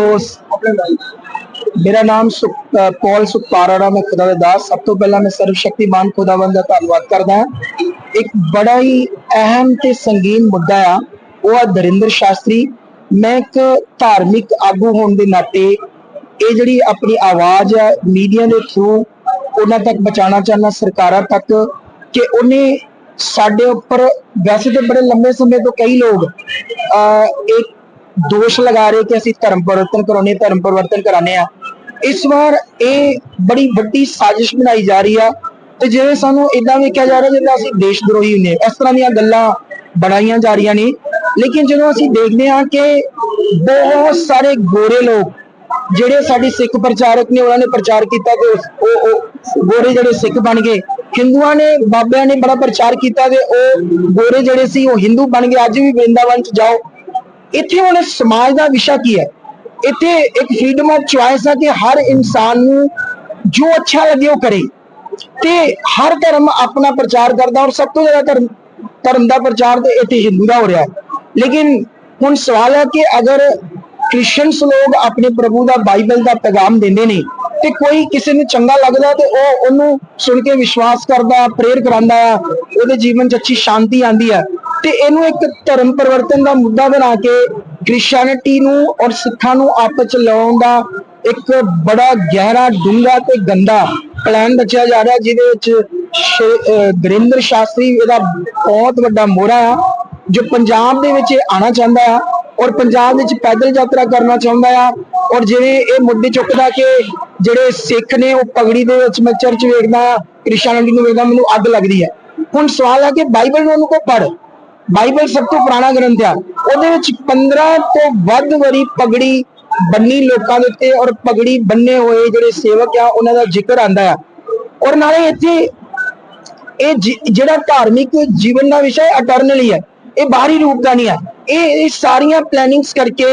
ਸੋ ਮੇਰਾ ਨਾਮ ਸੁਖ ਅ, ਪੌਲ ਸੁਖਪਾਰਾੜਾ ਖੁਦਾ ਦੇ ਦਾਸ। ਸਭ ਤੋਂ ਪਹਿਲਾਂ ਮੈਂ ਸਰਵ ਸ਼ਕਤੀਮਾਨ ਖੁਦਾਵੰਦ ਦਾ ਧੰਨਵਾਦ ਕਰਦਾ ਹਾਂ। ਇੱਕ ਬੜਾ ਹੀ ਅਹਿਮ ਤੇ ਸੰਗੀਨ ਮੁੱਦਾ ਆ ਉਹ ਆ ਦਰਿੰਦਰ ਸ਼ਾਸਤਰੀ। ਮੈਂ ਇੱਕ ਧਾਰਮਿਕ ਆਗੂ ਹੋਣ ਦੇ ਨਾਤੇ ਇਹ ਜਿਹੜੀ ਆਪਣੀ ਆਵਾਜ਼ ਆ ਮੀਡੀਆ ਦੇ ਥਰੂ ਉਹਨਾਂ ਤੱਕ ਪਹੁੰਚਾਉਣਾ ਚਾਹੁੰਦਾ ਸਰਕਾਰਾਂ ਤੱਕ ਕਿ ਉਹਨੇ ਸਾਡੇ ਉੱਪਰ ਵੈਸੇ ਤਾਂ ਬੜੇ ਲੰਬੇ ਸਮੇਂ ਤੋਂ ਕਈ ਲੋਕ ਅਹ ਇੱਕ ਦੋਸ਼ ਲਗਾ ਰਹੇ ਕਿ ਅਸੀਂ ਧਰਮ ਪਰਿਵਰਤਨ ਕਰਾਉਣੇ ਧਰਮ ਪਰਿਵਰਤਨ ਕਰਾਣੇ ਆ ਇਸ ਵਾਰ ਇਹ ਬੜੀ ਵੱਡੀ ਸਾਜ਼ਿਸ਼ ਬਣਾਈ ਜਾ ਰਹੀ ਆ ਤੇ ਜਿਵੇਂ ਸਾਨੂੰ ਇਦਾਂ ਵੇਖਿਆ ਜਾ ਰਿਹਾ ਜਿਵੇਂ ਅਸੀਂ ਦੇਸ਼ ਦਰੋਹੀ ਹੁੰਦੇ ਇਸ ਤਰ੍ਹਾਂ ਦੀਆਂ ਗੱਲਾਂ ਬਣਾਈਆਂ ਜਾ ਰਹੀਆਂ ਨੇ। ਲੇਕਿਨ ਜਦੋਂ ਅਸੀਂ ਦੇਖਦੇ ਹਾਂ ਕਿ ਬਹੁਤ ਸਾਰੇ ਗੋਰੇ ਲੋਕ ਜਿਹੜੇ ਸਾਡੇ ਸਿੱਖ ਪ੍ਰਚਾਰਕ ਨੇ, ਉਹਨਾਂ ਨੇ ਪ੍ਰਚਾਰ ਕੀਤਾ ਤੇ ਉਹ ਗੋਰੇ ਜਿਹੜੇ ਸਿੱਖ ਬਣ ਗਏ। ਹਿੰਦੂਆਂ ਨੇ, ਬਾਬਿਆਂ ਨੇ ਬੜਾ ਪ੍ਰਚਾਰ ਕੀਤਾ ਤੇ ਉਹ ਗੋਰੇ ਜਿਹੜੇ ਸੀ ਉਹ ਹਿੰਦੂ ਬਣ ਗਏ। ਅੱਜ ਵੀ ਵ੍ਰਿੰਦਾਵਨ ਚ ਜਾਓ ਇੱਥੇ ਹੁਣ ਸਮਾਜ ਦਾ ਵਿਸ਼ਾ ਕੀ ਹੈ? ਇੱਥੇ ਇੱਕ ਫਰੀडम ਆਫ ਚੁਆਇਸ ਹੈ ਕਿ ਹਰ ਇਨਸਾਨ ਨੂੰ ਜੋ ਅੱਛਾ ਲੱਗੇ ਉਹ ਕਰੇ। ਤੇ ਹਰ ਧਰਮ ਆਪਣਾ ਪ੍ਰਚਾਰ ਕਰਦਾ ਔਰ ਸਭ ਤੋਂ ਜ਼ਿਆਦਾ ਧਰਮ ਧਰਮ ਦਾ ਪ੍ਰਚਾਰ ਤੇ ਇੱਥੇ ਹਿੰਦੂ ਦਾ ਹੋ ਰਿਹਾ ਹੈ। ਲੇਕਿਨ ਹੁਣ ਸਵਾਲ ਹੈ ਕਿ ਅਗਰ ਕ੍ਰਿਸਚੀਅਨਸ ਲੋਕ ਆਪਣੇ ਪ੍ਰਭੂ ਦਾ ਬਾਈਬਲ ਦਾ ਪੈਗਾਮ ਦਿੰਦੇ ਨੇ ਤੇ ਕੋਈ ਕਿਸੇ ਨੂੰ ਚੰਗਾ ਲੱਗਦਾ ਤੇ ਉਹ ਉਹਨੂੰ ਸੁਣ ਕੇ ਵਿਸ਼ਵਾਸ ਕਰਦਾ ਪ੍ਰੇਰ ਕਰਾਂਦਾ ਆ, ਉਹਦੇ ਜੀਵਨ 'ਚ ਅੱਛੀ ਸ਼ਾਂਤੀ ਆਂਦੀ ਹੈ ਤੇ ਇਹਨੂੰ ਇੱਕ ਧਰਮ ਪਰਿਵਰਤਨ ਦਾ ਮੁੱਦਾ ਬਣਾ ਕੇ ਕ੍ਰਿਸਚੀਅਨਿਟੀ ਨੂੰ ਔਰ ਸਿੱਖਾਂ ਨੂੰ ਆਪਸ ਚ ਲਾਉਣ ਦਾ ਇੱਕ ਬੜਾ ਗਹਿਰਾ ਡੂੰਘਾ ਤੇ ਗੰਦਾ ਪਲਾਨ ਰਚਿਆ ਜਾ ਰਿਹਾ, ਜਿਹਦੇ ਵਿੱਚ ਦਰਿੰਦਰ ਸ਼ਾਸਤਰੀ ਇਹਦਾ ਬਹੁਤ ਵੱਡਾ ਮੋਹਰਾ ਆ, ਜੋ ਪੰਜਾਬ ਦੇ ਵਿੱਚ ਆਣਾ ਚਾਹੁੰਦਾ ਆ ਔਰ ਪੰਜਾਬ ਵਿੱਚ ਪੈਦਲ ਯਾਤਰਾ ਕਰਨਾ ਚਾਹੁੰਦਾ ਆ ਔਰ ਜਿਵੇਂ ਇਹ ਮੁੱਦੇ ਚੁੱਕਦਾ ਕਿ ਜਿਹੜੇ ਸਿੱਖ ਨੇ ਉਹ ਪਗੜੀ ਦੇ ਵਿੱਚ ਮੈਂ ਚਰਚ ਵੇਖਦਾ ਕ੍ਰਿਸਚੀਅਨਿਟੀ ਨੂੰ ਵੇਖਦਾ, ਮੈਨੂੰ ਅੱਗ ਲੱਗਦੀ ਹੈ। ਹੁਣ ਸਵਾਲ ਹੈ ਕਿ ਬਾਈਬਲ ਨੂੰ ਉਹਨੂੰ ਕੋ ਪੜ੍ਹ? ਬਾਈਬਲ ਸਭ ਤੋਂ ਪੁਰਾਣਾ ਗ੍ਰੰਥ ਆ। ਉਹਦੇ ਵਿੱਚ 15 ਤੋਂ ਵੱਧ ਵਾਰੀ ਪਗੜੀ ਬੰਨੀ ਲੋਕਾਂ ਦੇ ਉੱਤੇ ਔਰ ਪਗੜੀ ਬੰਨੇ ਹੋਏ ਜਿਹੜੇ ਸੇਵਕ ਆ ਉਹਨਾਂ ਦਾ ਜ਼ਿਕਰ ਆਂਦਾ ਆ। ਔਰ ਨਾਲੇ ਇੱਥੇ ਇਹ ਜਿਹੜਾ ਧਾਰਮਿਕ ਜੀਵਨ ਦਾ ਵਿਸ਼ਾ ਹੈ ਅਟਰਨਲੀ ਹੈ ਇਹ ਬਾਹਰੀ ਰੂਪ ਦਾ ਨਹੀਂ ਹੈ ਇਹ ਇਹ ਸਾਰੀਆਂ ਪਲੈਨਿੰਗਸ ਕਰਕੇ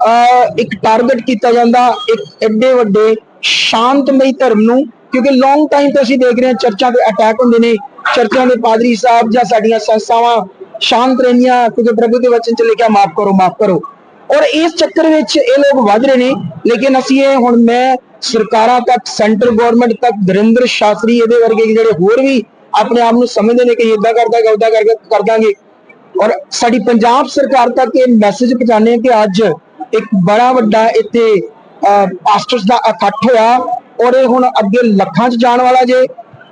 ਅਹ, ਇੱਕ ਟਾਰਗੇਟ ਕੀਤਾ ਜਾਂਦਾ ਇੱਕ ਐਡੇ ਵੱਡੇ ਸ਼ਾਂਤਮਈ ਧਰਮ ਨੂੰ ਕਿਉਂਕਿ ਲੌਂਗ ਟਾਈਮ ਤੋਂ ਅਸੀਂ ਦੇਖ ਰਹੇ ਹਾਂ ਚਰਚਾਂ ਤੇ ਅਟੈਕ ਹੁੰਦੇ ਨੇ ਚਰਚਾਂ ਦੇ ਪਾਦਰੀ ਸਾਹਿਬ ਜਾਂ ਸਾਡੀਆਂ ਸੰਸਥਾਵਾਂ ਸ਼ਾਂਤ ਰਹਿੰਦੀਆਂ ਕਿਉਂਕਿ ਪ੍ਰਭੂ ਦੇ ਵਚਨ ਚ ਲਿਖਿਆ, ਮਾਫ ਕਰੋ ਮਾਫ ਕਰੋ। ਔਰ ਇਸ ਚੱਕਰ ਵਿੱਚ ਇਹ ਲੋਕ ਵੱਧ ਰਹੇ ਨੇ, ਲੇਕਿਨ ਅਸੀਂ ਇਹ ਹੁਣ ਮੈਂ ਸਰਕਾਰਾਂ ਤੱਕ, ਸੈਂਟਰ ਗਵਰਨਮੈਂਟ ਤੱਕ, ਦਰਿੰਦਰ ਸ਼ਾਸਤਰੀ ਇਹਦੇ ਵਰਗੇ ਜਿਹੜੇ ਹੋਰ ਵੀ ਆਪਣੇ ਆਪ ਨੂੰ ਸਮਝਦੇ ਨੇ ਕਿ ਇਦਾਂ ਕਰਦਾ ਗਾ ਉਦਾਂ ਕਰਕੇ ਕਰ ਦਾਂਗੇ। ਔਰ ਸਾਡੀ ਪੰਜਾਬ ਸਰਕਾਰ ਤੱਕ ਇਹ ਮੈਸੇਜ ਪਹੁੰਚਾਣੇ ਕਿ ਅੱਜ ਇੱਕ ਬੜਾ ਵੱਡਾ ਇੱਥੇ ਪਾਸਟਰਸ ਦਾ ਇਕੱਠ ਹੋਇਆ। ਔਰ ਇਹ ਹੁਣ ਅੱਗੇ ਲੱਖਾਂ ਚ ਜਾਣ ਵਾਲਾ ਜੇ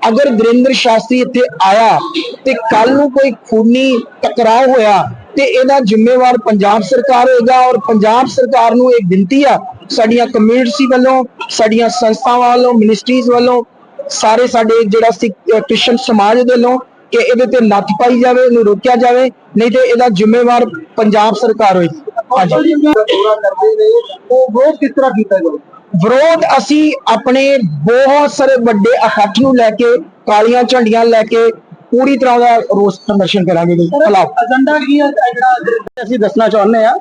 ਅਗਰ ਗੁਰਿੰਦਰ ਸ਼ਾਸਤਰੀ ਇੱਥੇ ਆਇਆ ਤੇ ਕੱਲ ਨੂੰ ਕੋਈ ਖੂਨੀ ਟਕਰਾਅ ਹੋਇਆ ਤੇ ਇਹਦਾ ਜ਼ਿੰਮੇਵਾਰ ਪੰਜਾਬ ਸਰਕਾਰ ਹੋਏਗਾ ਔਰ ਪੰਜਾਬ ਸਰਕਾਰ ਨੂੰ ਇਹ ਬੇਨਤੀ ਆ, ਸਾਡੀਆਂ ਕਮਿਊਨਿਟੀ ਵੱਲੋਂ, ਸਾਡੀਆਂ ਸੰਸਥਾਵਾਂ ਵੱਲੋਂ ਮਿਨਿਸਟਰੀਜ਼ ਵੱਲੋਂ, ਸਾਰੇ ਸਾਡੇ ਜਿਹੜਾ ਸਿੱਖ ਕ੍ਰਿਸਚਨ ਸਮਾਜ ਵੱਲੋਂ ਕਿ ਇਹਦੇ ਤੇ ਨੱਥ ਪਾਈ ਜਾਵੇ, ਇਹਨੂੰ ਰੋਕਿਆ ਜਾਵੇ, ਨਹੀਂ ਤੇ ਇਹਦਾ ਜ਼ਿੰਮੇਵਾਰ ਪੰਜਾਬ ਸਰਕਾਰ ਹੋਏਗੀ। ਹਾਂਜੀ। ਦੌਰਾ ਕਰਦੇ ਨੇ ਉਹ ਵਿਰੋਧ ਕਿਸ ਤਰ੍ਹਾਂ ਕੀਤਾ ਜਾਵੇ? ਵਿਰੋਧ ਅਸੀਂ ਆਪਣੇ ਬਹੁਤ ਸਾਰੇ ਵੱਡੇ ਇਕੱਠ ਨੂੰ ਲੈ ਕੇ ਕਾਲੀਆਂ ਝੰਡੀਆਂ ਲੈ ਕੇ ਪੂਰੀ ਤਰ੍ਹਾਂ ਦਾ ਰੋਸ ਪ੍ਰਦਰਸ਼ਨ ਕਰਾਂਗੇ ਖਿਲਾਫ। ਏਜੰਡਾ ਕੀ ਹੈ? ਜਿਹੜਾ ਅਸੀਂ ਦੱਸਣਾ ਚਾਹੁੰਦੇ ਆ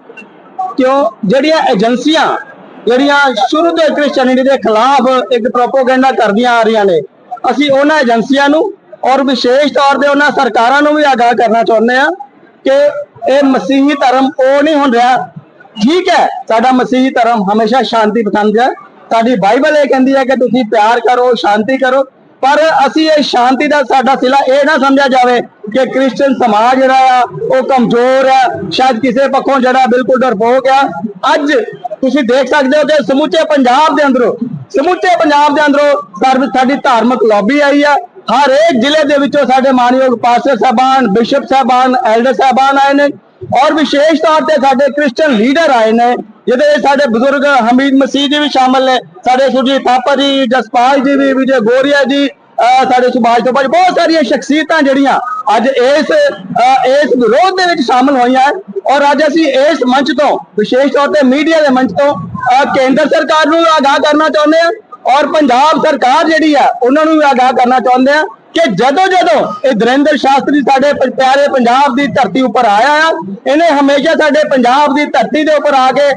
ਕਿਉਂ ਜਿਹੜੀਆਂ ਏਜੰਸੀਆਂ ਜਿਹੜੀਆਂ ਸ਼ੁਰੂ ਤੋਂ ਕ੍ਰਿਸਚੀਅਨਿਟੀ ਦੇ ਖਿਲਾਫ ਇੱਕ ਪ੍ਰੋਪੋਗੈਂਡਾ ਕਰਦੀਆਂ ਆ ਰਹੀਆਂ ਨੇ ਅਸੀਂ ਉਹਨਾਂ ਏਜੰਸੀਆਂ ਨੂੰ ਔਰ ਵਿਸ਼ੇਸ਼ ਤੌਰ ਤੇ ਉਹਨਾਂ ਸਰਕਾਰਾਂ ਨੂੰ ਵੀ ਆਗਾਹ ਕਰਨਾ ਚਾਹੁੰਦੇ ਆ ਕਿ ਇਹ ਮਸੀਹੀ ਧਰਮ ਉਹ ਨਹੀਂ ਹੁਣ ਠੀਕ ਹੈ, ਸਾਡਾ ਮਸੀਹੀ ਧਰਮ ਹਮੇਸ਼ਾ ਸ਼ਾਂਤੀ ਪਸੰਦ ਹੈ। ਸਾਡੀ ਬਾਈਬਲ ਇਹ ਕਹਿੰਦੀ ਹੈ ਕਿ ਤੁਸੀਂ ਪਿਆਰ ਕਰੋ, ਸ਼ਾਂਤੀ ਕਰੋ। ਪਰ ਅਸੀਂ ਇਹ ਸ਼ਾਂਤੀ ਦਾ ਸਾਡਾ ਸਿਲਾ ਇਹ ਨਾ ਸਮਝਿਆ ਜਾਵੇ ਕਿ ਕ੍ਰਿਸਚੀਅਨ ਸਮਾਜ ਜਿਹੜਾ ਆ, ਉਹ ਕਮਜ਼ੋਰ ਆ, ਸ਼ਾਇਦ ਕਿਸੇ ਪੱਖੋਂ ਜਿਹੜਾ ਬਿਲਕੁਲ ਡਰਪੋਕ ਆ। ਅੱਜ ਤੁਸੀਂ ਦੇਖ ਸਕਦੇ ਹੋ ਕਿ ਸਮੁੱਚੇ ਪੰਜਾਬ ਦੇ ਅੰਦਰੋਂ, ਸਮੁੱਚੇ ਪੰਜਾਬ ਦੇ ਅੰਦਰੋਂ ਸਰਵ, ਸਾਡੀ ਧਾਰਮਿਕ ਲੌਬੀ ਆਈ ਆ। ਹਰੇਕ ਜ਼ਿਲ੍ਹੇ ਦੇ ਵਿੱਚੋਂ ਸਾਡੇ ਮਾਨਯੋਗ ਪਾਸਟਰ ਸਾਹਿਬਾਨ, ਬਿਸ਼ਪ ਸਾਹਿਬਾਨ ਐਲਡਰ ਸਾਹਿਬਾਨ ਆਏ ਨੇ ਔਰ ਵਿਸ਼ੇਸ਼ ਤੌਰ ਤੇ ਸਾਡੇ ਕ੍ਰਿਸਚੀਅਨ ਲੀਡਰ ਆਏ ਨੇ, ਜਿਹਦੇ ਸਾਡੇ ਬਜ਼ੁਰਗ ਹਮੀਦ ਮਸੀਹ ਜੀ ਵੀ ਸ਼ਾਮਲ ਨੇ, ਸਾਡੇ ਸੁਰਜੀਤ ਥਾਪਾ ਜੀ, ਜਸਪਾਲ ਜੀ ਵੀ, ਵਿਜੇ ਗੋਰੀਆ ਜੀ ਸਾਡੇ ਸੁਭਾਸ਼ ਤੋਂ ਬਹੁਤ ਸਾਰੀਆਂ ਸ਼ਖਸੀਅਤਾਂ ਜਿਹੜੀਆਂ ਅੱਜ ਇਸ ਇਸ ਵਿਰੋਧ ਦੇ ਵਿੱਚ ਸ਼ਾਮਲ ਹੋਈਆਂ ਹੈ ਔਰ ਅੱਜ ਅਸੀਂ ਇਸ ਮੰਚ ਤੋਂ, ਵਿਸ਼ੇਸ਼ ਤੌਰ ਤੇ ਮੀਡੀਆ ਦੇ ਮੰਚ ਤੋਂ ਕੇਂਦਰ ਸਰਕਾਰ ਨੂੰ ਆਗਾਹ ਕਰਨਾ ਚਾਹੁੰਦੇ ਹਾਂ। ਔਰ ਪੰਜਾਬ ਸਰਕਾਰ ਜਿਹੜੀ ਆ, ਉਹਨਾਂ ਨੂੰ ਵੀ ਆਗਾਹ ਕਰਨਾ ਚਾਹੁੰਦੇ ਆ ਕਿ ਜਦੋਂ ਜਦੋਂ ਇਹ ਦਰਿੰਦਰ ਸ਼ਾਸਤਰੀ ਸਾਡੇ ਪਿਆਰੇ ਪੰਜਾਬ ਦੀ ਧਰਤੀ ਉੱਪਰ ਆਇਆ ਆ, ਇਹਨੇ ਹਮੇਸ਼ਾ ਸਾਡੇ ਪੰਜਾਬ ਦੀ ਧਰਤੀ ਦੇ ਉੱਪਰ ਆ ਕੇ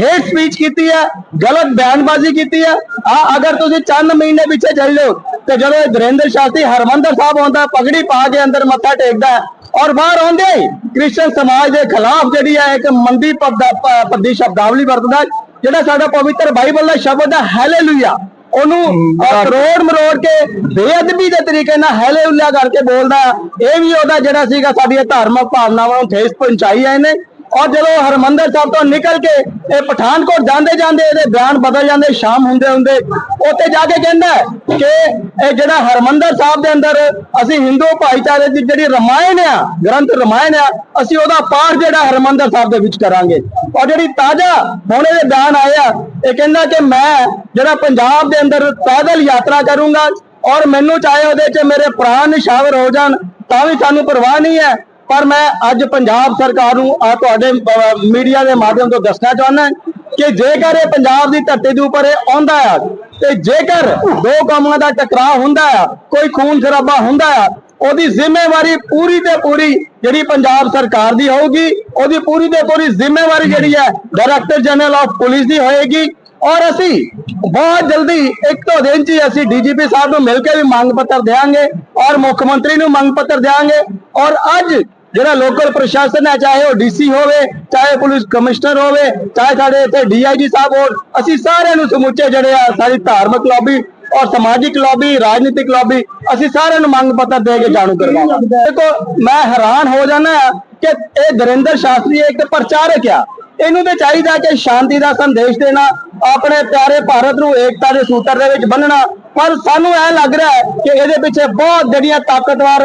ਹੇਟ ਸਪੀਚ ਕੀਤੀ ਹੈ ਗਲਤ ਬਿਆਨਬਾਜ਼ੀ ਕੀਤੀ ਹੈ ਆ ਅਗਰ ਤੁਸੀਂ ਚੰਦ ਮਹੀਨੇ ਪਿੱਛੇ ਚੱਲ ਜਾਓ, ਤੇ ਜਦੋਂ ਇਹ ਦਰਿੰਦਰ ਸ਼ਾਸਤਰੀ ਹਰਮੰਦਰ ਸਾਹਿਬ ਆਉਂਦਾ, ਪਗੜੀ ਪਾ ਕੇ ਅੰਦਰ ਮੱਥਾ ਟੇਕਦਾ ਔਰ ਬਾਹਰ ਆਉਂਦੇ ਹੀ ਕ੍ਰਿਸਚਨ ਸਮਾਜ ਦੇ ਖਿਲਾਫ ਜਿਹੜੀ ਹੈ ਇੱਕ ਮੰਦੀ ਪੱਦਾ- ਸ਼ਬਦਾਵਲੀ ਵਰਤਦਾ ਜਿਹੜਾ ਸਾਡਾ ਪਵਿੱਤਰ ਬਾਈਬਲ ਦਾ ਸ਼ਬਦ ਹੈ ਹਾਲੇਲੂਇਆ ਉਹਨੂੰ ਕਰੋੜ ਮਰੋੜ ਕੇ ਬੇਅਦਬੀ ਦੇ ਤਰੀਕੇ ਨਾਲ ਹਾਲੇਲੂਇਆ ਕਰਕੇ ਬੋਲਦਾ। ਇਹ ਵੀ ਉਹਦਾ ਜਿਹੜਾ ਸੀਗਾ ਸਾਡੀਆਂ ਧਾਰਮਿਕ ਭਾਵਨਾਵਾਂ ਨੂੰ ਠੇਸ ਪਹੁੰਚਾਈ ਹੈ ਇਹਨੇ। ਔਰ ਜਦੋਂ ਹਰਮੰਦਰ ਸਾਹਿਬ ਤੋਂ ਨਿਕਲ ਕੇ ਇਹ ਪਠਾਨਕੋਟ ਜਾਂਦੇ ਜਾਂਦੇ ਇਹਦੇ ਬਿਆਨ ਬਦਲ ਜਾਂਦੇ, ਸ਼ਾਮ ਹੁੰਦੇ ਹੁੰਦੇ, ਉੱਥੇ ਜਾ ਕੇ ਕਹਿੰਦਾ ਕਿ ਇਹ ਜਿਹੜਾ ਹਰਮੰਦਰ ਸਾਹਿਬ ਦੇ ਅੰਦਰ ਅਸੀਂ ਹਿੰਦੂ ਭਾਈਚਾਰੇ ਦੀ ਜਿਹੜੀ ਰਮਾਇਣ ਆ, ਗ੍ਰੰਥ ਰਮਾਇਣ ਆ, ਅਸੀਂ ਉਹਦਾ ਪਾਠ ਜਿਹੜਾ ਹਰਮੰਦਰ ਸਾਹਿਬ ਦੇ ਵਿੱਚ ਕਰਾਂਗੇ। ਔਰ ਜਿਹੜੀ ਤਾਜ਼ਾ ਹੁਣ ਇਹਦੇ ਬਿਆਨ ਆਏ ਆ ਇਹ ਕਹਿੰਦਾ ਕਿ ਮੈਂ ਜਿਹੜਾ ਪੰਜਾਬ ਦੇ ਅੰਦਰ ਪੈਦਲ ਯਾਤਰਾ ਕਰੂੰਗਾ ਔਰ ਮੈਨੂੰ ਚਾਹੇ ਉਹਦੇ 'ਚ ਮੇਰੇ ਪ੍ਰਾਣ ਨਿਸ਼ਾਵਰ ਹੋ ਜਾਣ, ਤਾਂ ਵੀ ਸਾਨੂੰ ਪਰਵਾਹ ਨਹੀਂ ਹੈ। ਪਰ ਮੈਂ ਅੱਜ ਪੰਜਾਬ ਸਰਕਾਰ ਨੂੰ, ਆ ਤੁਹਾਡੇ ਮੀਡੀਆ ਦੇ ਮਾਧਿਅਮ ਤੋਂ ਦੱਸਣਾ ਚਾਹੁੰਦਾ ਕਿ ਜੇਕਰ ਇਹ ਪੰਜਾਬ ਦੀ ਧਰਤੀ ਦੇ ਉੱਪਰ ਇਹ ਆਉਂਦਾ ਆ, ਤੇ ਜੇਕਰ ਦੋ ਕੌਮਾਂ ਦਾ ਟਕਰਾਅ ਹੁੰਦਾ ਆ, ਕੋਈ ਖੂਨ ਖਰਾਬਾ ਹੁੰਦਾ ਆ, ਉਹਦੀ ਜ਼ਿੰਮੇਵਾਰੀ ਪੂਰੀ ਤੇ ਪੂਰੀ ਜਿਹੜੀ ਪੰਜਾਬ ਸਰਕਾਰ ਦੀ ਹੋਊਗੀ, ਉਹਦੀ ਪੂਰੀ ਤੇ ਪੂਰੀ ਜ਼ਿੰਮੇਵਾਰੀ ਜਿਹੜੀ ਹੈ ਡਾਇਰੈਕਟਰ ਜਨਰਲ ਆਫ ਪੁਲਿਸ ਦੀ ਹੋਏਗੀ। ਔਰ ਅਸੀਂ ਬਹੁਤ ਜਲਦੀ ਇੱਕ ਤੋਂ ਦਿਨ ਚ ਹੀ ਅਸੀਂ ਡੀਜੀਪੀ ਸਾਹਿਬ ਨੂੰ ਮਿਲ ਕੇ ਵੀ ਮੰਗ ਪੱਤਰ ਦੇਵਾਂਗੇ ਔਰ ਮੁੱਖ ਮੰਤਰੀ ਨੂੰ ਮੰਗ ਪੱਤਰ ਦੇਵਾਂਗੇ ਔਰ ਅੱਜ ਜਿਹੜਾ ਲੋਕਲ ਪ੍ਰਸ਼ਾਸਨ ਹੈ, ਚਾਹੇ ਉਹ ਡੀਸੀ ਹੋਵੇ, ਚਾਹੇ ਪੁਲਿਸ ਕਮਿਸ਼ਨਰ ਹੋਵੇ, ਚਾਹੇ ਸਾਡੇ ਇੱਥੇ ਡੀਆਈਜੀ ਸਾਹਿਬ ਹੋਣ, ਅਸੀਂ ਸਾਰਿਆਂ ਨੂੰ ਸਮੁੱਚੇ ਜਿਹੜੇ ਆ ਸਾਡੀ ਧਾਰਮਿਕ ਲੌਬੀ ਔਰ ਸਮਾਜਿਕ ਲੌਬੀ ਰਾਜਨੀਤਿਕ ਲੌਬੀ ਅਸੀਂ ਸਾਰਿਆਂ ਨੂੰ ਮੰਗ ਪੱਤਰ ਦੇ ਕੇ ਜਾਣੂ ਕਰਵਾਵਾਂਗੇ ਦੇਖੋ, ਮੈਂ ਹੈਰਾਨ ਹੋ ਜਾਂਦਾ ਕਿ ਇਹ ਦਰਿੰਦਰ ਸ਼ਾਸਤਰੀ ਇੱਕ ਪ੍ਰਚਾਰਕ ਆ। ਇਹਨੂੰ ਤੇ ਚਾਹੀਦਾ ਕਿ ਸ਼ਾਂਤੀ ਦਾ ਸੰਦੇਸ਼ ਦੇਣਾ, ਆਪਣੇ ਪਿਆਰੇ ਭਾਰਤ ਨੂੰ ਏਕਤਾ ਦੇ ਸੂਤਰ ਦੇ ਵਿੱਚ ਬੰਨਣਾ ਪਰ ਸਾਨੂੰ ਇਹ ਲੱਗ ਰਿਹਾ ਹੈ ਕਿ ਇਹਦੇ ਪਿੱਛੇ ਬਹੁਤ ਜਿਹੜੀਆਂ ਤਾਕਤਵਰ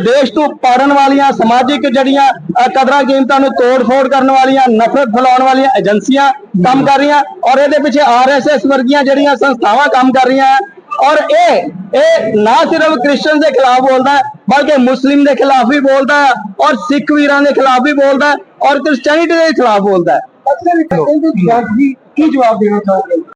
ਦੇਸ਼ ਤੋਂ ਪਾੜਨ ਵਾਲੀਆਂ, ਸਮਾਜਿਕ ਜਿਹੜੀਆਂ ਕਦਰਾਂ ਕੀਮਤਾਂ ਨੂੰ ਤੋੜ-ਫੋੜ ਕਰਨ ਵਾਲੀਆਂ, ਨਫ਼ਰਤ ਫੈਲਾਉਣ ਵਾਲੀਆਂ ਏਜੰਸੀਆਂ ਕੰਮ ਕਰ ਰਹੀਆਂ ਔਰ ਇਹਦੇ ਪਿੱਛੇ ਆਰਐਸਐਸ ਵਰਗੀਆਂ ਜਿਹੜੀਆਂ ਸੰਸਥਾਵਾਂ ਕੰਮ ਕਰ ਰਹੀਆਂ ਹੈ ਔਰ ਇਹ ਇਹ ਨਾ ਸਿਰਫ ਕ੍ਰਿਸਚੀਅਨ ਦੇ ਖਿਲਾਫ ਬੋਲਦਾ ਬਲਕਿ ਮੁਸਲਿਮ ਦੇ ਖਿਲਾਫ ਵੀ ਬੋਲਦਾ ਹੈ ਔਰ ਸਿੱਖ ਵੀਰਾਂ ਦੇ ਖਿਲਾਫ ਵੀ ਬੋਲਦਾ ਔਰ ਕ੍ਰਿਸਚੀਅਨਿਟੀ ਦੇ ਖਿਲਾਫ ਬੋਲਦਾ ਹੈ। ਕੀ ਜਵਾਬ ਦੇਣਾ ਚਾਹੁੰਦੇ